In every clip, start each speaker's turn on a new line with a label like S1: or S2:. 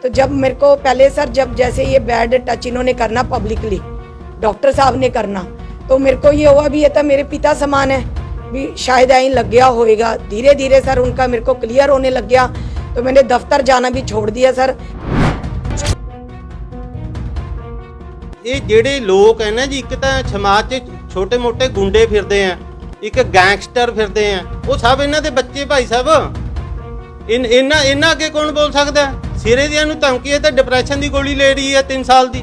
S1: तो जब मेरे को पहले सर जब जैसे ये बैड टच इन्होंने करना पब्लिकली डॉक्टर साहब ने करना तो मेरे को ये हुआ भी ये तो मेरे पिता समान है भी शायद आई लग गया होएगा धीरे धीरे सर उनका मेरे को क्लियर होने लग गया तो मैंने दफ्तर जाना भी छोड़ दिया सर
S2: ਇਹ ਜਿਹੜੇ ਲੋਕ ਹੈ ਨਾ ਜੀ ਇੱਕ ਤਾਂ ਸਮਾਜ 'ਚ ਛੋਟੇ-ਮੋਟੇ ਗੁੰਡੇ ਫਿਰਦੇ ਆ ਇੱਕ ਗੈਂਗਸਟਰ ਫਿਰਦੇ ਆ ਉਹ ਸਭ ਇਹਨਾਂ ਦੇ ਬੱਚੇ ਭਾਈ ਸਾਹਿਬ ਇਨ ਇਹਨਾਂ ਇਹਨਾਂ ਅੱਗੇ ਕੌਣ ਬੋਲ ਸਕਦਾ ਹੈ? ਸਿਰੇ ਦੀਆਂ ਨੂੰ ਧਮਕੀ ਹੈ ਤਾਂ ਡਿਪਰੈਸ਼ਨ ਦੀ ਗੋਲੀ ਲੈ ਰਹੀ ਹੈ 3 ਸਾਲ ਦੀ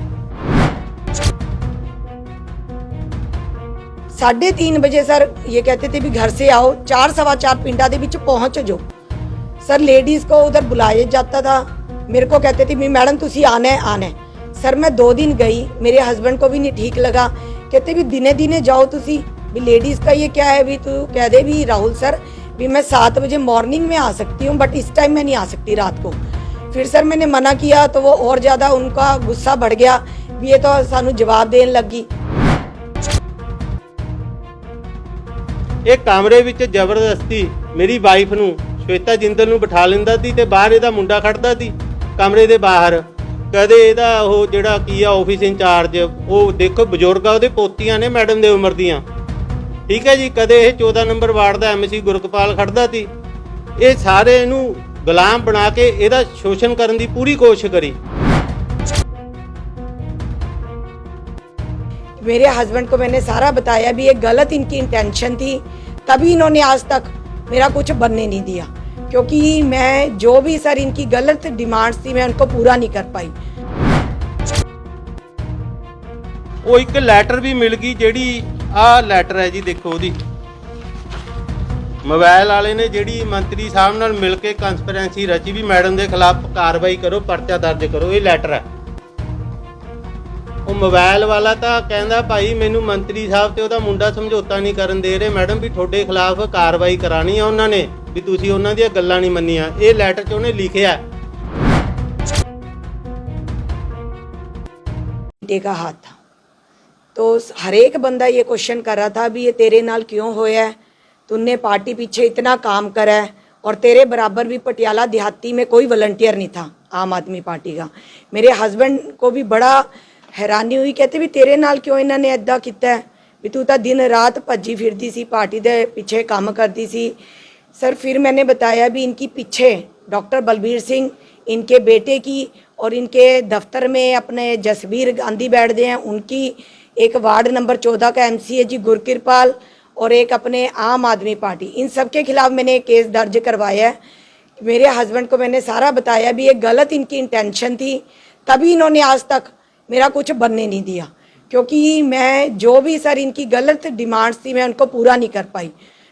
S1: साढ़े तीन बजे सर ये कहते थे भी घर से आओ चार सवा चार पिंडा ਦੇ ਵਿੱਚ ਪਹੁੰਚ ਜੋ सर लेडीज को उधर बुलाया जाता था मेरे को कहते थे भी मैडम तुसी आना है आना है सर मैं दो दिन गई मेरे हस्बैंड को भी नहीं ठीक लगा कहते भी दिने दिने जाओ तुसी भी लेडीज का ये क्या है भी तू कह दे भी राहुल सर भी मैं सात बजे मॉर्निंग में आ सकती हूँ बट इस टाइम में नहीं आ सकती रात को फिर सर मैंने मना किया तो वो और ज़्यादा उनका गुस्सा बढ़ गया भी ये तो सानू जवाब देने लगी
S2: ਇਹ ਕਮਰੇ ਵਿੱਚ ਜ਼ਬਰਦਸਤੀ ਮੇਰੀ ਵਾਈਫ ਨੂੰ ਸ਼ਵੇਤਾ ਜਿੰਦਲ ਨੂੰ ਬਿਠਾ ਲੈਂਦਾ ਸੀ ਤੇ ਬਾਹਰ ਇਹਦਾ ਮੁੰਡਾ ਖੜਦਾ ਸੀ ਕਮਰੇ ਦੇ ਬਾਹਰ ਕਦੇ ਇਹਦਾ ਉਹ ਜਿਹੜਾ ਕੀ ਆ ਆਫਿਸ ਇੰਚਾਰਜ ਉਹ ਦੇਖੋ ਬਜ਼ੁਰਗ ਆ ਉਹਦੇ ਪੋਤੀਆਂ ਨੇ ਮੈਡਮ ਦੇ ਉਮਰ ਦੀਆਂ ਠੀਕ ਹੈ ਜੀ ਕਦੇ ਇਹ 14 ਨੰਬਰ ਵਾਰਡ ਦਾ ਐਮਸੀ ਗੁਰਕਪਾਲ ਖੜਦਾ ਸੀ ਇਹ ਸਾਰੇ ਇਹਨੂੰ ਗੁਲਾਮ ਬਣਾ ਕੇ ਇਹਦਾ ਸ਼ੋਸ਼ਣ ਕਰਨ ਦੀ ਪੂਰੀ ਕੋਸ਼ਿਸ਼ ਕਰੀ
S1: मेरे हस्बैंड को मैंने सारा बताया भी ये गलत इनकी इंटेंशन थी तभी इन्होंने आज तक मेरा कुछ बनने नहीं दिया क्योंकि मैं जो भी सर इनकी गलत डिमांड्स थी मैं उनको पूरा नहीं कर पाई
S2: ਉਹ ਇੱਕ ਲੈਟਰ ਵੀ ਮਿਲ ਗਈ ਜਿਹੜੀ ਆਹ ਲੈਟਰ ਹੈ ਜੀ ਦੇਖੋ ਉਹਦੀ ਮੋਬਾਈਲ ਵਾਲੇ ਨੇ ਜਿਹੜੀ ਮੰਤਰੀ ਸਾਹਿਬ ਨਾਲ ਮਿਲ ਕੇ ਕਨਸਪੀਰੈਂਸੀ ਰਚੀ ਵੀ ਮੈਡਮ ਦੇ ਖਿਲਾਫ ਕਾਰਵਾਈ ਕਰੋ ਪਰਚਾ ਦਰਜ ਕਰੋ ਇਹ ਲੈਟਰ ਹੈ ਉਹ ਮੋਬਾਈਲ ਵਾਲਾ ਤਾਂ ਕਹਿੰਦਾ ਭਾਈ ਮੈਨੂੰ ਮੰਤਰੀ ਸਾਹਿਬ ਤੇ ਉਹਦਾ ਮੁੰਡਾ ਸਮਝੌਤਾ ਨਹੀਂ ਕਰਨ ਦੇ ਰਹੇ ਮੈਡਮ ਵੀ ਤੁਹਾਡੇ ਖਿਲਾਫ ਕਾਰਵਾਈ ਕਰਾਣੀ ਆ ਉਹਨਾਂ ਨੇ ਵੀ ਤੁਸੀਂ ਉਹਨਾਂ ਦੀਆਂ ਗੱਲਾਂ ਨਹੀਂ ਮੰਨੀਆਂ ਇਹ ਲੈਟਰ 'ਚ ਉਹਨੇ ਲਿਖਿਆ ਹੈ।
S1: बेटे का हाथ था तो हर एक बंदा ये क्वेश्चन कर रहा था भी ये तेरे नाल क्यों होया है तूने पार्टी पीछे इतना काम करा है और तेरे बराबर भी पटियाला देहाती में कोई वॉलंटियर नहीं था, आम आदमी पार्टी का। मेरे हस्बैंड को भी बड़ा हैरानी हुई, कहते भी तेरे नाल क्यों इन्होंने ऐदा किया भी तू तो दिन रात भज्जी फिरदी सी, पार्टी दे पीछे काम करती सी। सर, फिर मैंने बताया भी इनकी पीछे डॉक्टर बलबीर सिंह, इनके बेटे की और इनके दफ्तर में अपने जसबीर गांधी बैठते हैं। उनकी एक वार्ड नंबर चौदह का एमसी है जी, गुरकिरपाल और एक अपने आम आदमी पार्टी। इन सब के खिलाफ मैंने केस दर्ज करवाया है। मेरे हस्बैंड को मैंने सारा बताया भी, ये गलत इनकी इंटेंशन थी। तभी इन्होंने आज तक मेरा कुछ बनने नहीं दिया। क्योंकि मैं जो भी सर इनकी गलत डिमांड्स थी, मैं उनको पूरा नहीं कर पाई।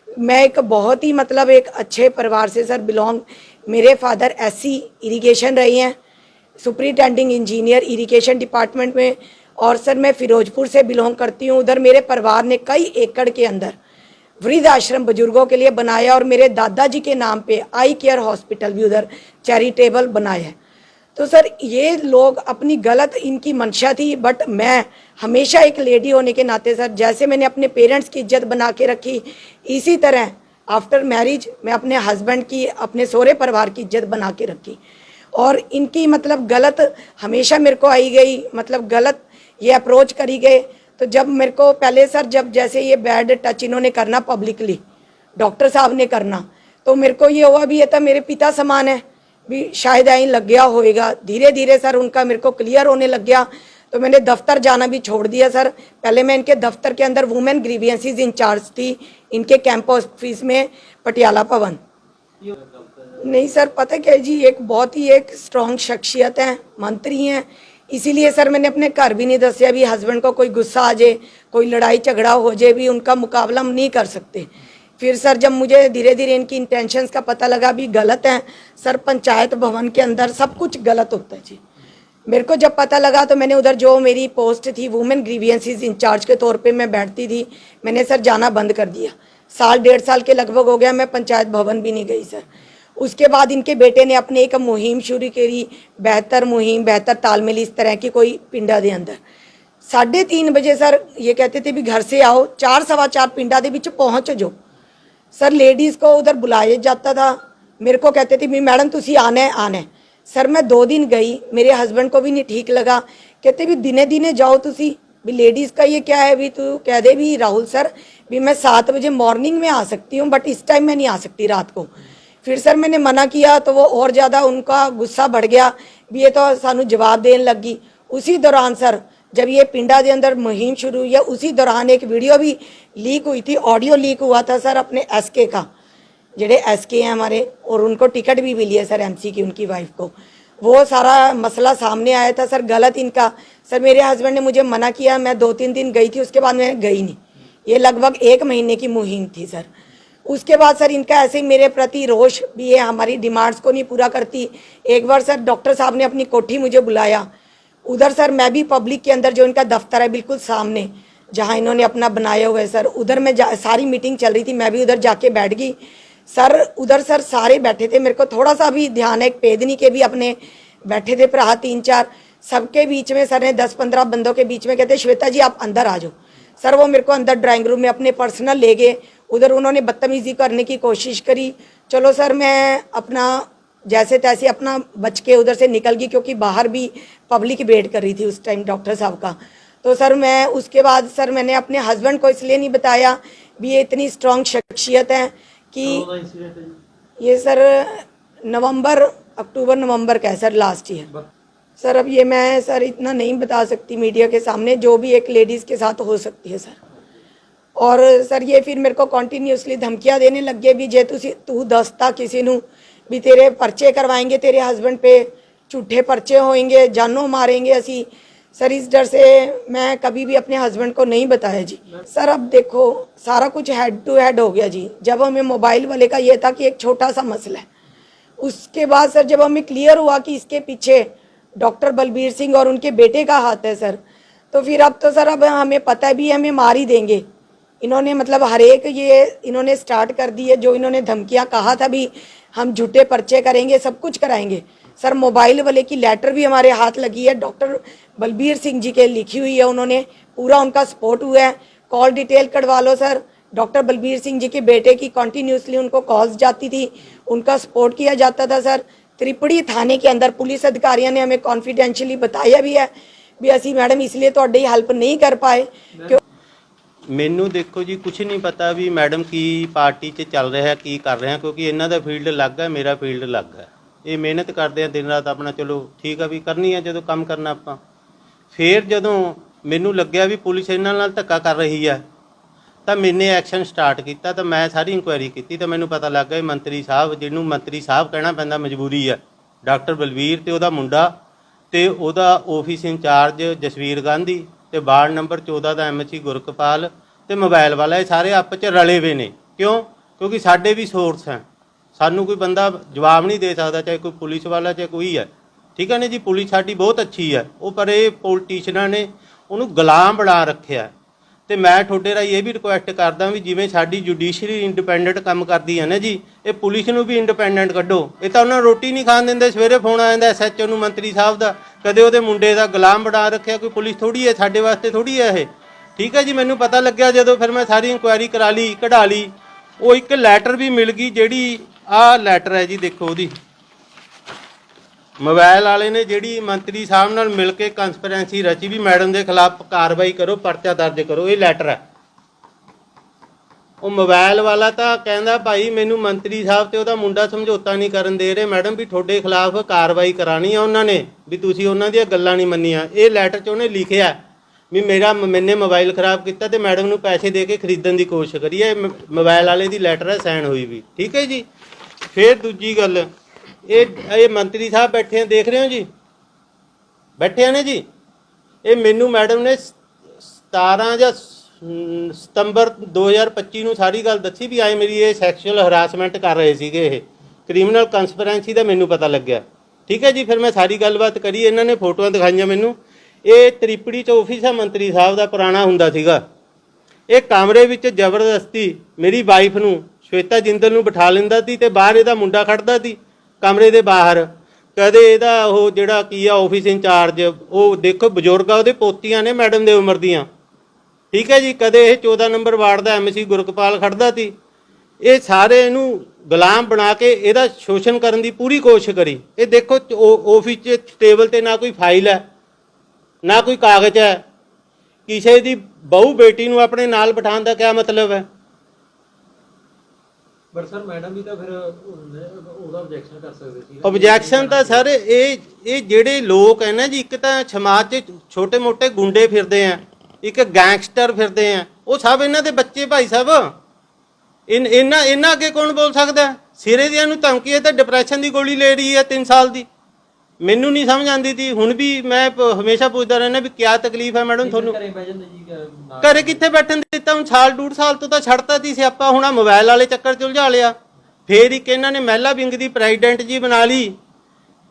S1: मैं एक बहुत ही मतलब एक अच्छे परिवार से सर बिलोंग मेरे फादर एससी इरिगेशन रही हैं। सुपरिटेंडिंग इंजीनियर इरिगेशन डिपार्टमेंट में और सर, मैं फिरोजपुर से बिलोंग करती हूँ। उधर मेरे परिवार ने कई एकड़ के अंदर वृद्ध आश्रम बुज़ुर्गों के लिए बनाया और मेरे दादाजी के नाम पे आई केयर हॉस्पिटल भी उधर चैरिटेबल बनाया है। तो सर, ये लोग अपनी गलत इनकी मंशा थी, बट मैं हमेशा एक लेडी होने के नाते सर, जैसे मैंने अपने पेरेंट्स की इज़्ज़त बना के रखी, इसी तरह आफ्टर मैरिज मैं अपने हस्बैंड की, अपने सोरे परिवार की इज़्ज़त बना के रखी। और इनकी मतलब गलत हमेशा मेरे को आई गई मतलब गलत ये अप्रोच करी गए। तो जब मेरे को पहले सर, जब जैसे ये बैड टच इन्होंने करना पब्लिकली डॉक्टर साहब ने करना तो मेरे को ये हुआ भी ये तो मेरे पिता समान है। भी शायद आई लग गया होएगा। धीरे धीरे सर, उनका मेरे को क्लियर होने लग गया। तो मैंने दफ्तर जाना भी छोड़ दिया सर। पहले मैं इनके दफ्तर के अंदर वुमेन ग्रीवियंसिस इंचार्ज थी, इनके कैंप ऑफ़िस में, पटियाला भवन नहीं सर, पता क्या जी, एक बहुत ही एक स्ट्रॉन्ग शख्सियत है, मंत्री हैं। इसीलिए सर मैंने अपने घर भी नहीं दसिया, भी हस्बैंड को कोई गुस्सा आ जाए, कोई लड़ाई झगड़ा हो जाए, भी उनका मुकाबला हम नहीं कर सकते। फिर सर जब मुझे धीरे धीरे इनकी इंटेंशंस का पता लगा, भी गलत है, सर पंचायत भवन के अंदर सब कुछ गलत होता है जी। मेरे को जब पता लगा तो मैंने उधर जो मेरी पोस्ट थी वुमेन ग्रीवियंसिस इंचार्ज के तौर पे मैं बैठती थी, मैंने सर जाना बंद कर दिया। साल, डेढ़ साल के लगभग हो गया, मैं पंचायत भवन भी नहीं गई, सर। उसके बाद इनके बेटे ने अपने एक मुहिम शुरू करी, बेहतर मुहिम, बेहतर तालमेल, इस तरह की कोई पिंडा के अंदर। साढ़े तीन बजे सर, ये कहते थे भी घर से आओ, चार, सवा चार पिंडा के बीच पहुँच जाओ। सर लेडीज़ को उधर बुलाया जाता था। मेरे को कहते थे भी, मैडम तुम आना है आना है। सर, मैं दो दिन गई, मेरे हस्बैंड को भी नहीं ठीक लगा। कहते भी, दिने दिने जाओ तुम भी लेडीज़ का ये क्या है भी, तू कह दे भी, राहुल सर, भी मैं सात बजे मॉर्निंग में आ सकती हूँ बट इस टाइम मैं नहीं आ सकती रात को। फिर सर मैंने मना किया तो वो और ज़्यादा उनका गुस्सा बढ़ गया। भी ये तो सानू जवाब देने लगी। उसी दौरान सर, जब ये पिंडा के अंदर मुहिम शुरू हुई है, उसी दौरान एक वीडियो भी लीक हुई थी, ऑडियो लीक हुआ था सर अपने एसके का। जेडे एसके हैं हमारे, और उनको टिकट भी मिली है सर एमसी की, उनकी वाइफ को। वो सारा मसला सामने आया था सर, गलत इनका। सर, मेरे हस्बैंड ने मुझे मना किया, मैं दो तीन दिन गई थी, उसके बाद मैं गई नहीं। ये लगभग एक महीने की मुहिम थी सर। उसके बाद सर इनका ऐसे ही मेरे प्रति रोष भी है, हमारी डिमांड्स को नहीं पूरा करती। एक बार सर डॉक्टर साहब ने अपनी कोठी मुझे बुलाया। उधर सर मैं भी पब्लिक के अंदर जो इनका दफ्तर है बिल्कुल सामने, जहाँ इन्होंने अपना बनाया हुआ है सर। उधर मैं सारी मीटिंग चल रही थी, मैं भी उधर जाके बैठ गई। सर, उधर सर सारे बैठे थे, मेरे को थोड़ा सा भी ध्यान है पेदनी के भी अपने बैठे थे भरा तीन चार। सबके बीच में सर ने दस पंद्रह बंदों के बीच में कहते, श्वेता जी, आप अंदर आ जाओ। सर वो मेरे को अंदर ड्राइंग रूम में अपने पर्सनल ले गए। उधर उन्होंने बदतमीजी करने की कोशिश करी। चलो सर मैं अपना जैसे तैसे अपना बच के उधर से निकल गई क्योंकि बाहर भी पब्लिक वेट कर रही थी उस टाइम डॉक्टर साहब का। तो सर मैं उसके बाद सर मैंने अपने हस्बैंड को इसलिए नहीं बताया भी ये इतनी स्ट्रांग शख्सियत है कि ये सर नवंबर अक्टूबर नवंबर का है सर लास्ट ईयर सर अब ये मैं सर इतना नहीं बता सकती मीडिया के सामने जो भी एक लेडीज़ के साथ हो सकती है सर। और सर, ये फिर मेरे को ਕੋ धमकियाँ देने लग गए भी ਜੇ तु तू दसता किसी न। भी तेरे परचे करवाएँगे, तेरे हस्बैंड पे झूठे परचे होएँगे, जानों मारेंगे असी। सर, इस डर से मैं कभी भी अपने हस्बैंड को नहीं बताया जी। सर, अब देखो, सारा कुछ हेड टू हेड हो गया जी। जब हमें मोबाइल वाले का ये था कि एक छोटा सा मसला है। उसके बाद सर, जब हमें क्लियर हुआ कि इसके पीछे डॉक्टर बलबीर सिंह और उनके बेटे का हाथ है, सर तो फिर अब तो सर, अब हमें पता भी हमें मार ही देंगे। इन्होंने मतलब हर एक ये इन्होंने स्टार्ट कर दी है जो इन्होंने धमकियाँ कहा था भी हम झूठे पर्चे करेंगे सब कुछ कराएँगे। सर मोबाइल वाले की लेटर भी हमारे हाथ लगी है डॉक्टर बलबीर सिंह जी के लिखी हुई है उन्होंने पूरा उनका सपोर्ट हुआ है। कॉल डिटेल कटवा लो सर। डॉक्टर बलबीर सिंह जी के बेटे की कॉन्टीन्यूसली उनको कॉल्स जाती थी उनका सपोर्ट किया जाता था सर। त्रिपुड़ी थाने के अंदर पुलिस अधिकारियों ने हमें कॉन्फिडेंशियली बताया भी है भी असी मैडम इसलिए तो थोड़ी हेल्प नहीं कर पाए क्यों
S2: ਮੈਨੂੰ ਦੇਖੋ ਜੀ ਕੁਝ ਨਹੀਂ ਪਤਾ ਵੀ ਮੈਡਮ ਕੀ ਪਾਰਟੀ 'ਚ ਚੱਲ ਰਿਹਾ, ਕੀ ਕਰ ਰਿਹਾ, ਕਿਉਂਕਿ ਇਹਨਾਂ ਦਾ ਫੀਲਡ ਅਲੱਗ ਹੈ, ਮੇਰਾ ਫੀਲਡ ਅਲੱਗ ਹੈ। ਇਹ ਮਿਹਨਤ ਕਰਦੇ ਆ, ਦਿਨ ਰਾਤ ਆਪਣਾ ਚਲੋ ਠੀਕ ਆ ਵੀ ਕਰਨੀ ਆ, ਜਦੋਂ ਕੰਮ ਕਰਨਾ ਆਪਾਂ। ਫੇਰ ਜਦੋਂ ਮੈਨੂੰ ਲੱਗਿਆ ਵੀ ਪੁਲਿਸ ਇਹਨਾਂ ਨਾਲ ਧੱਕਾ ਕਰ ਰਹੀ ਹੈ ਤਾਂ ਮੈਨੇ ਐਕਸ਼ਨ ਸਟਾਰਟ ਕੀਤਾ, ਤਾਂ ਮੈਂ ਸਾਰੀ ਇਨਕੁਆਇਰੀ ਕੀਤੀ, ਤਾਂ ਮੈਨੂੰ ਪਤਾ ਲੱਗ ਗਿਆ ਮੰਤਰੀ ਸਾਹਿਬ, ਜਿਹਨੂੰ ਮੰਤਰੀ ਸਾਹਿਬ ਕਹਿਣਾ ਪੈਂਦਾ ਮਜਬੂਰੀ ਹੈ ਡਾਕਟਰ ਬਲਵੀਰ ਤੇ ਉਹਦਾ ਮੁੰਡਾ ਤੇ ਉਹਦਾ ਆਫਿਸ ਇੰਚਾਰਜ ਜਸਵੀਰ ਗਾਂਧੀ। ਤੇ ਵਾਰਡ ਨੰਬਰ 14 ਦਾ ਐਮਸੀ ਗੁਰਕਪਾਲ ਤੇ ਮੋਬਾਈਲ ਵਾਲਾ, ਇਹ ਸਾਰੇ ਆਪਸ ਚ ਰਲੇ ਹੋਏ ਨੇ। ਕਿਉਂ? ਕਿਉਂਕਿ ਸਾਡੇ ਵੀ ਸੋਰਸ ਹੈ ਸਾਨੂੰ ਕੋਈ ਬੰਦਾ ਜਵਾਬ ਨਹੀਂ ਦੇ ਸਕਦਾ, ਚਾਹੇ ਕੋਈ ਪੁਲਿਸ ਵਾਲਾ, ਚਾਹੇ ਕੋਈ ਹੈ। ਠੀਕ ਹੈ ਨੇ ਜੀ? ਪੁਲਿਸ ਸਾਡੀ ਬਹੁਤ ਅੱਛੀ ਹੈ। ਉਹ ਪਰ ਇਹ ਪੋਲੀਟੀਸ਼ਨਾਂ ਨੇ ਉਹਨੂੰ ਗੁਲਾਮ ਬਣਾ ਰੱਖਿਆ। ਤੇ ਮੈਂ ਤੁਹਾਡੇ ਰਾਹੀਂ ਇਹ ਵੀ ਰਿਕੁਐਸਟ ਕਰਦਾ ਵੀ ਜਿਵੇਂ ਸਾਡੀ ਜੁਡੀਸ਼ਰੀ ਇੰਡੀਪੈਂਡੈਂਟ ਕੰਮ ਕਰਦੀ ਹੈ ਨਾ ਜੀ, ਇਹ ਪੁਲਿਸ ਨੂੰ ਵੀ ਇੰਡੀਪੈਂਡੈਂਟ ਕੱਢੋ। ਇਹ ਤਾਂ ਉਹਨਾਂ ਨੂੰ ਰੋਟੀ ਨਹੀਂ ਖਾਣ ਦਿੰਦੇ, ਸਵੇਰੇ ਫੋਨ ਆ ਜਾਂਦਾ ਐਸਐਚਓ ਨੂੰ, ਮੰਤਰੀ ਸਾਹਿਬ ਦਾ, ਕਦੇ ਉਹਦੇ ਮੁੰਡੇ ਦਾ ਗੁਲਾਮ ਬਣਾ ਰੱਖਿਆ, ਕੋਈ ਪੁਲਿਸ ਥੋੜੀ ਹੈ, ਸਾਡੇ ਵਾਸਤੇ ਥੋੜੀ ਹੈ ਇਹ? ਠੀਕ ਹੈ ਜੀ, ਮੈਨੂੰ ਪਤਾ ਲੱਗਿਆ ਜਦੋਂ ਫਿਰ ਮੈਂ ਸਾਰੀ ਇਨਕੁਆਇਰੀ ਕਰਾ ਲਈ, ਕਢਾ ਲਈ, ਉਹ ਇੱਕ ਲੈਟਰ ਵੀ ਮਿਲ ਗਈ ਜਿਹੜੀ, ਆਹ ਲੈਟਰ ਹੈ ਜੀ ਦੇਖੋ ਉਹਦੀ। ਮੋਬਾਈਲ ਵਾਲੇ ਨੇ ਜਿਹੜੀ ਮੰਤਰੀ ਸਾਹਿਬ ਨਾਲ ਮਿਲ ਕੇ ਕਨਸਪੀਰੈਂਸੀ ਰਚੀ ਵੀ ਮੈਡਮ ਦੇ ਖਿਲਾਫ ਕਾਰਵਾਈ ਕਰੋ, ਪਰਚਾ ਦਰਜ ਕਰੋ, ਇਹ ਲੈਟਰ ਹੈ। ਉਹ ਮੋਬਾਈਲ ਵਾਲਾ ਤਾਂ ਕਹਿੰਦਾ, ਭਾਈ, ਮੈਨੂੰ ਮੰਤਰੀ ਸਾਹਿਬ ਤੇ ਉਹਦਾ ਮੁੰਡਾ ਸਮਝੌਤਾ ਨਹੀਂ ਕਰਨ ਦੇ ਰਹੇ। ਮੈਡਮ ਵੀ ਤੁਹਾਡੇ ਖਿਲਾਫ ਕਾਰਵਾਈ ਕਰਾਣੀ ਆ ਉਹਨਾਂ ਨੇ, ਵੀ ਤੁਸੀਂ ਉਹਨਾਂ ਦੀਆਂ ਗੱਲਾਂ ਨਹੀਂ ਮੰਨੀਆਂ। ਇਹ ਲੈਟਰ 'ਚ ਉਹਨੇ ਲਿਖਿਆ ਵੀ ਮੇਰਾ ਮੈਨੇ ਮੋਬਾਈਲ ਖਰਾਬ ਕੀਤਾ ਤੇ ਮੈਡਮ ਨੂੰ ਪੈਸੇ ਦੇ ਕੇ ਖਰੀਦਣ ਦੀ ਕੋਸ਼ਿਸ਼ ਕਰੀ। ਹੈ ਇਹ ਮੋਬਾਈਲ ਵਾਲੇ ਦੀ ਲੈਟਰ ਹੈ, ਸਾਈਨ ਹੋਈ ਵੀ। ਠੀਕ ਹੈ ਜੀ? ਫਿਰ ਦੂਜੀ ਗੱਲ ਇਹ ਇਹ ਮੰਤਰੀ ਸਾਹਿਬ ਬੈਠੇ ਆ, ਦੇਖ ਰਹੇ ਹੋ ਜੀ? ਬੈਠੇ ਆ ਨੇ ਜੀ? ਇਹ ਮੈਨੂੰ ਮੈਡਮ ਨੇ 17 ਜਾਂ ਸ- ਅਮ ਸਤੰਬਰ 2025 ਨੂੰ ਸਾਰੀ ਗੱਲ ਦੱਸੀ ਵੀ ਆਏ ਮੇਰੀ ਇਹ ਸੈਕਸ਼ੂਅਲ ਹਰਾਸਮੈਂਟ ਕਰ ਰਹੇ ਸੀਗੇ ਇਹ। ਕ੍ਰਿਮੀਨਲ ਕਨਸਪੀਰੈਂਸੀ ਦਾ ਮੈਨੂੰ ਪਤਾ ਲੱਗਿਆ। ਠੀਕ ਹੈ ਜੀ, ਫਿਰ ਮੈਂ ਸਾਰੀ ਗੱਲਬਾਤ ਕਰੀ, ਇਹਨਾਂ ਨੇ ਫੋਟੋਆਂ ਦਿਖਾਈਆਂ ਮੈਨੂੰ। ਇਹ ਤ੍ਰਿਪੜੀ ਚ ਆਫਿਸ ਹੈ ਮੰਤਰੀ ਸਾਹਿਬ ਦਾ ਪੁਰਾਣਾ ਹੁੰਦਾ ਸੀਗਾ। ਇਹ ਕਮਰੇ ਵਿੱਚ ਜ਼ਬਰਦਸਤੀ ਮੇਰੀ ਵਾਈਫ ਨੂੰ, ਸ਼ਵੇਤਾ ਜਿੰਦਲ ਨੂੰ ਬਿਠਾ ਲੈਂਦਾ ਸੀ ਤੇ ਬਾਹਰ ਇਹਦਾ ਮੁੰਡਾ ਖੜਦਾ ਸੀ। ਕਮਰੇ ਦੇ ਬਾਹਰ। ਕਦੇ ਇਹਦਾ ਉਹ ਜਿਹੜਾ ਕੀ ਆ ਆਫਿਸ ਇੰਚਾਰਜ ਉਹ ਦੇਖੋ ਬਜ਼ੁਰਗ ਆ ਉਹਦੇ ਪੋਤੀਆਂ ਨੇ ਮੈਡਮ ਦੇ ਉਮਰ ਦੀਆਂ। ਠੀਕ ਹੈ ਜੀ, ਕਦੇ ਇਹ 14 ਨੰਬਰ ਵਾਰਡ ਦਾ ਐਮਸੀ ਗੁਰਕਪਾਲ ਖੜਦਾ ਸੀ। ਇਹ ਸਾਰੇ ਇਹਨੂੰ ਗੁਲਾਮ ਬਣਾ ਕੇ ਇਹਦਾ ਸ਼ੋਸ਼ਣ ਕਰਨ ਦੀ ਪੂਰੀ ਕੋਸ਼ਿਸ਼ ਕਰੀ। ਇਹ ਦੇਖੋ ਆਫਿਸ 'ਚ ਟੇਬਲ ਤੇ ਨਾ ਕੋਈ ਫਾਈਲ ਹੈ, ਨਾ ਕੋਈ ਕਾਗਜ਼ ਹੈ। ਕਿਸੇ ਦੀ ਬਹੂ ਬੇਟੀ ਨੂੰ ਆਪਣੇ ਨਾਲ ਬਿਠਾਉਣ ਦਾ ਕੀ ਮਤਲਬ ਹੈ?
S3: ਬਟ ਸਰ ਮੈਡਮ ਵੀ ਤਾਂ ਫਿਰ ਉਹਦਾ ਆਬਜੈਕਸ਼ਨ ਕਰ ਸਕਦੇ ਸੀ।
S2: ਆਬਜੈਕਸ਼ਨ ਤਾਂ ਸਰ ਇਹ ਇਹ ਜਿਹੜੇ ਲੋਕ ਹੈ ਨਾ ਜੀ, ਇੱਕ ਤਾਂ ਸਮਾਜ 'ਚ ਛੋਟੇ ਮੋਟੇ ਗੁੰਡੇ ਫਿਰਦੇ ਆ, ਇੱਕ ਗੈਂਗਸਟਰ ਫਿਰਦੇ ਆ, ਉਹ ਸਭ ਇਹਨਾਂ ਦੇ ਬੱਚੇ ਭਾਈ ਸਾਹਿਬ ਇਹਨਾਂ ਇਹਨਾਂ ਅੱਗੇ ਕੌਣ ਬੋਲ ਸਕਦਾ? ਸਿਰੇ ਦੀਆਂ ਨੂੰ ਧਮਕੀ ਹੈ ਤਾਂ ਡਿਪਰੈਸ਼ਨ ਦੀ ਗੋਲੀ ਲੈ ਰਹੀ ਹੈ 3 ਸਾਲ ਦੀ। ਮੈਨੂੰ ਨਹੀਂ ਸਮਝ ਆਉਂਦੀ ਸੀ ਹੁਣ ਵੀ ਮੈਂ ਪ- ਹਮੇਸ਼ਾ ਪੁੱਛਦਾ ਰਹਿੰਦਾ ਵੀ ਕੀ ਤਕਲੀਫ ਹੈ ਮੈਡਮ ਤੁਹਾਨੂੰ?
S3: ਘਰੇ ਬਹਿ ਜਾਂਦੇ ਜੀ ਅਹ, ਨਾ-
S2: ਘਰੇ ਕਿੱਥੇ ਬੈਠਣ ਦਿੱਤਾ? ਹੁਣ ਸਾਲ ਡੂਢ ਸਾਲ ਤੋਂ ਤਾਂ ਛੱਡਤਾ ਸੀ ਸਿਆਪਾ। ਹੁਣ ਆ ਮੋਬਾਈਲ ਵਾਲੇ ਚੱਕਰ ਚ ਉਲਝਾ ਲਿਆ। ਫੇਰ ਇੱਕ ਇਹਨਾਂ ਨੇ ਮਹਿਲਾ ਵਿੰਗ ਦੀ ਪ੍ਰੈਜ਼ੀਡੈਂਟ ਜੀ ਬਣਾ ਲਈ।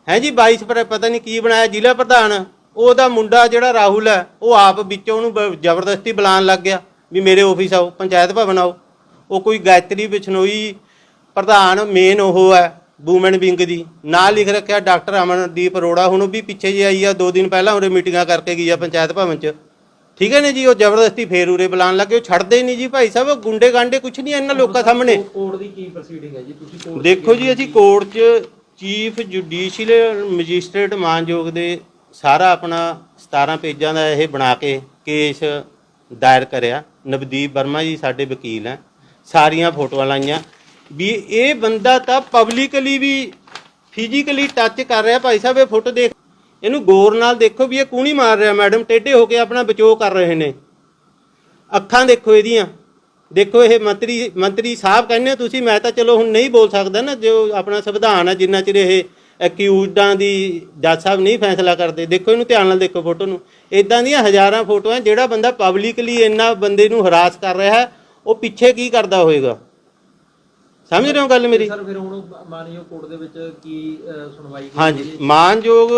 S2: ਹੈ ਜੀ 22 ਪਰ ਪਤਾ ਨਹੀਂ ਕੀ ਬਣਾਇਆ ਜ਼ਿਲ੍ਹਾ ਪ੍ਰਧਾਨ। ਉਹਦਾ ਮੁੰਡਾ ਜਿਹੜਾ ਰਾਹੁਲ ਹੈ ਉਹ ਆਪ ਵਿੱਚੋਂ ਉਹਨੂੰ ਬ- ਜ਼ਬਰਦਸਤੀ ਬੁਲਾਉਣ ਲੱਗ ਗਿਆ ਵੀ ਮੇਰੇ ਆਫਿਸ ਆਓ ਪੰਚਾਇਤ ਭਵਨ ਆਓ। ਉਹ ਕੋਈ ਗਾਇਤਰੀ ਬਿਸ਼ਨੋਈ ਪ੍ਰਧਾਨ ਮੇਨ ਉਹ ਹੈ। ਵੂਮਨ ਵਿੰਗ ਦੀ। ਨਾਂ ਲਿਖ ਰੱਖਿਆ ਡਾਕਟਰ ਅਮਨਦੀਪ ਅਰੋੜਾ ਹੁਣ ਉਹ ਵੀ ਪਿੱਛੇ ਜੇ ਆਈ ਆ ਦੋ ਦਿਨ ਪਹਿਲਾਂ ਉਰੇ ਮੀਟਿੰਗਾਂ ਕਰਕੇ ਗਈ ਆ ਪੰਚਾਇਤ ਭਵਨ 'ਚ। ਠੀਕ ਹੈ ਨੇ ਜੀ ਉਹ ਜ਼ਬਰਦਸਤੀ ਫੇਰ ਉਰੇ ਬੁਲਾਉਣ ਲੱਗੇ ਉਹ ਛੱਡਦੇ ਨਹੀਂ ਜੀ ਭਾਈ ਸਾਹਿਬ ਉਹ ਗੁੰਡੇ ਗਾਂਡੇ ਕੁਛ ਨਹੀਂ ਇਹਨਾਂ ਲੋਕਾਂ ਸਾਹਮਣੇ।
S3: ਕੋਰਟ ਦੀ ਕੀ ਪ੍ਰੋਸੀਡਿੰਗ ਹੈ ਜੀ? ਤੁਸੀਂ ਕੋਰਟ
S2: ਦੇਖੋ ਜੀ ਅਸੀਂ ਕੋਰਟ 'ਚ ਚੀਫ ਜੁਡੀਸ਼ੀਅਲ ਮੈਜਿਸਟ੍ਰੇਟ ਮਾਨਯੋਗ ਦੇ ਸਾਰਾ ਆਪਣਾ 17 ਪੇਜਾਂ ਦਾ ਇਹ ਬਣਾ ਕੇ ਕੇਸ ਦਾਇਰ ਕਰਿਆ। ਨਵਦੀਪ ਵਰਮਾ ਜੀ ਸਾਡੇ ਵਕੀਲ ਹੈ। ਸਾਰੀਆਂ ਫੋਟੋਆਂ ਲਾਈਆਂ। ਵੀ ਇਹ ਬੰਦਾ ਤਾਂ ਪਬਲਿਕਲੀ ਵੀ ਫਿਜ਼ੀਕਲੀ ਟੱਚ ਕਰ ਰਿਹਾ ਭਾਈ ਸਾਹਿਬ, ਇਹ ਫੋਟੋ ਦੇਖ। ਇਹਨੂੰ ਗੌਰ ਨਾਲ ਦੇਖੋ ਵੀ ਇਹ ਕੂਣੀ ਮਾਰ ਰਿਹਾ ਮੈਡਮ, ਟੇਢੇ ਹੋ ਕੇ ਆਪਣਾ ਬਚੋ ਕਰ ਰਹੇ ਨੇ। ਅੱਖਾਂ ਦੇਖੋ ਇਹਦੀਆਂ। ਦੇਖੋ ਇਹ ਮੰਤਰੀ ਮੰਤਰੀ ਸਾਹਿਬ ਕਹਿੰਦੇ ਤੁਸੀਂ ਮੈਂ ਤਾਂ ਚਲੋ ਹੁਣ ਨਹੀਂ ਬੋਲ ਸਕਦਾ ਨਾ, ਜੋ ਆਪਣਾ ਸੰਵਿਧਾਨ ਹੈ ਜਿੰਨਾ ਚਿਰ ਇਹ ਅਕਿਊਜ਼ਡਾਂ ਦੀ ਜੱਜ ਸਾਹਿਬ ਨਹੀਂ ਫੈਸਲਾ ਕਰਦੇ। ਦੇਖੋ ਇਹਨੂੰ ਧਿਆਨ ਨਾਲ ਦੇਖੋ ਫੋਟੋ ਨੂੰ। ਇਦਾਂ ਦੀਆਂ ਹਜ਼ਾਰਾਂ ਫੋਟੋਆਂ, ਜਿਹੜਾ ਬੰਦਾ ਪਬਲਿਕਲੀ ਇੰਨਾ ਬੰਦੇ ਨੂੰ ਹਰਾਸ ਕਰ ਰਿਹਾ, ਉਹ ਪਿੱਛੇ ਕੀ ਕਰਦਾ ਹੋਵੇਗਾ ਸਮਝ ਰਹੇ ਹੋ ਗੱਲ ਮੇਰੀ
S3: ਸਰ ਫਿਰ ਹੁਣ ਮਾਨਯੋਗ ਕੋਰਟ ਦੇ ਵਿੱਚ ਕੀ ਸੁਣਵਾਈ
S2: ਹਾਂਜੀ? ਮਾਨਯੋਗ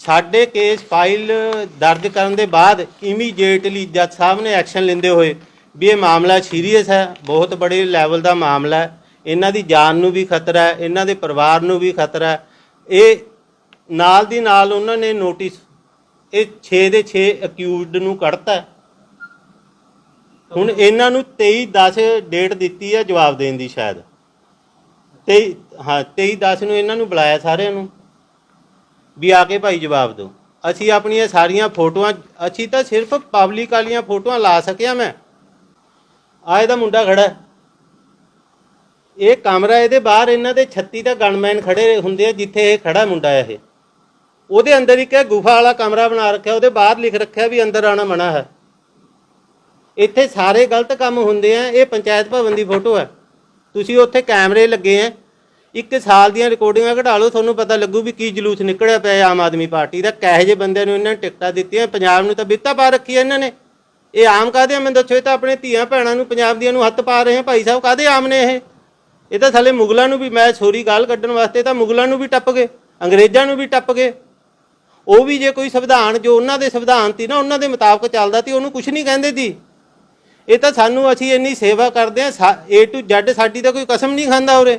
S2: ਸਾਡੇ ਕੇਸ ਫਾਈਲ ਦਰਜ ਕਰਨ ਦੇ ਬਾਅਦ ਇਮੀਡੀਏਟਲੀ ਜੱਜ ਸਾਹਿਬ ਨੇ ਐਕਸ਼ਨ ਲੈਂਦੇ ਹੋਏ ਵੀ ਇਹ ਮਾਮਲਾ ਸੀਰੀਅਸ ਹੈ ਬਹੁਤ ਬੜੇ ਲੈਵਲ ਦਾ ਮਾਮਲਾ ਹੈ ਇਹਨਾਂ ਦੀ ਜਾਨ ਨੂੰ ਵੀ ਖਤਰਾ ਹੈ ਇਹਨਾਂ ਦੇ ਪਰਿਵਾਰ ਨੂੰ ਵੀ ਖਤਰਾ ਹੈ ਇਹ ਨਾਲ ਦੀ ਨਾਲ ਉਹਨਾਂ ਨੇ ਨੋਟਿਸ ਇਹ 6 ਦੇ 6 ਅਕਿਊਜ਼ਡ ਨੂੰ ਕੱਢਤਾ। ਹੁਣ ਇਹਨਾਂ ਨੂੰ 23 10 ਡੇਟ ਦਿੱਤੀ ਹੈ ਜਵਾਬ ਦੇਣ ਦੀ ਸ਼ਾਇਦ 23 ਹਾਂ 23 10 ਨੂੰ ਇਹਨਾਂ ਨੂੰ ਬੁਲਾਇਆ ਸਾਰਿਆਂ ਨੂੰ ਵੀ ਆ ਕੇ ਭਾਈ ਜਵਾਬ ਦਿਓ। ਅਸੀਂ ਆਪਣੀਆਂ ਸਾਰੀਆਂ ਫੋਟੋਆਂ, ਅਸੀਂ ਤਾਂ ਸਿਰਫ ਪਬਲਿਕ ਵਾਲੀਆਂ ਫੋਟੋਆਂ ਲਾ ਸਕਿਆ ਮੈਂ। ਆ ਇਹਦਾ ਮੁੰਡਾ ਖੜਾ ਇਹ ਕਮਰਾ ਇਹਦੇ ਬਾਹਰ, ਇਹਨਾਂ ਦੇ 36 ਤਾਂ ਗਨਮੈਨ ਖੜੇ ਹੁੰਦੇ ਆ ਜਿੱਥੇ ਇਹ ਖੜਾ ਮੁੰਡਾ ਇਹ। ਉਹਦੇ ਅੰਦਰ ਇੱਕ ਇਹ ਗੁਫਾ ਵਾਲਾ ਕਮਰਾ ਬਣਾ ਰੱਖਿਆ, ਉਹਦੇ ਬਾਹਰ ਲਿਖ ਰੱਖਿਆ ਵੀ ਅੰਦਰ ਆਣਾ ਮਨਾ ਹੈ। ਇੱਥੇ ਸਾਰੇ ਗਲਤ ਕੰਮ ਹੁੰਦੇ ਆ, ਇਹ ਪੰਚਾਇਤ ਭਵਨ ਦੀ ਫੋਟੋ ਹੈ। ਤੁਸੀਂ ਉੱਥੇ ਕੈਮਰੇ ਲੱਗੇ ਆ ਇੱਕ ਸਾਲ ਦੀਆਂ ਰਿਕਾਰਡਿੰਗਾਂ ਘਟਾ ਲਓ, ਤੁਹਾਨੂੰ ਪਤਾ ਲੱਗੂ ਵੀ ਕੀ ਜਲੂਸ ਨਿਕਲਿਆ ਪਿਆ ਆਮ ਆਦਮੀ ਪਾਰਟੀ ਦਾ। ਕਹੇ ਜੇ ਬੰਦਿਆਂ ਨੂੰ ਇਹਨਾਂ ਨੇ ਟਿਕਟਾਂ ਦਿੱਤੀਆਂ, ਪੰਜਾਬ ਨੂੰ ਤਾਂ ਬਿੱਤਾ ਪਾ ਰੱਖੀ ਹੈ ਇਹਨਾਂ ਨੇ। ਇਹ ਆਮ ਕਾਦੇ ਮੈਂ ਦੱਸੋ, ਇਹ ਤਾਂ ਆਪਣੇ ਧੀਆਂ ਭੈਣਾਂ ਨੂੰ, ਪੰਜਾਬ ਦੀਆਂ ਨੂੰ ਹੱਥ ਪਾ ਰਹੇ ਆ। ਭਾਈ ਸਾਹਿਬ ਕਾਦੇ ਆਮ ਨੇ ਇਹ? ਇਹ ਤਾਂ ਥੱਲੇ ਮੁਗਲਾਂ ਨੂੰ ਵੀ, ਮੈਂ ਛੋਰੀ ਗਾਲ ਕੱਢਣ ਵਾਸਤੇ ਤਾਂ ਮੁਗਲਾਂ ਨੂੰ ਵੀ ਟੱਪ ਗਏ, ਅੰਗਰੇਜ਼ਾਂ ਨੂੰ ਵੀ ਟੱਪ ਗਏ। ਉਹ ਵੀ ਜੇ ਕੋਈ ਸੰਵਿਧਾਨ, ਜੋ ਉਹਨਾਂ ਦੇ ਸੰਵਿਧਾਨ ਤੀ ਨਾ, ਉਹਨਾਂ ਦੇ ਮੁਤਾਬਕ ਚੱਲਦਾ ਤੀ ਉਹਨੂੰ ਕੁਝ ਨਹੀਂ ਕਹਿੰਦੇ ਸੀ। ਇਹ ਤਾਂ ਸਾਨੂੰ ਅਸੀਂ ਇੰਨੀ ਸੇਵਾ ਕਰਦੇ ਆ ਏ ਟੂ ਜ਼ੈਡ ਸਾਡੀ ਤਾਂ ਕੋਈ ਕਸਮ ਨਹੀਂ ਖਾਂਦਾ ਉਰੇ।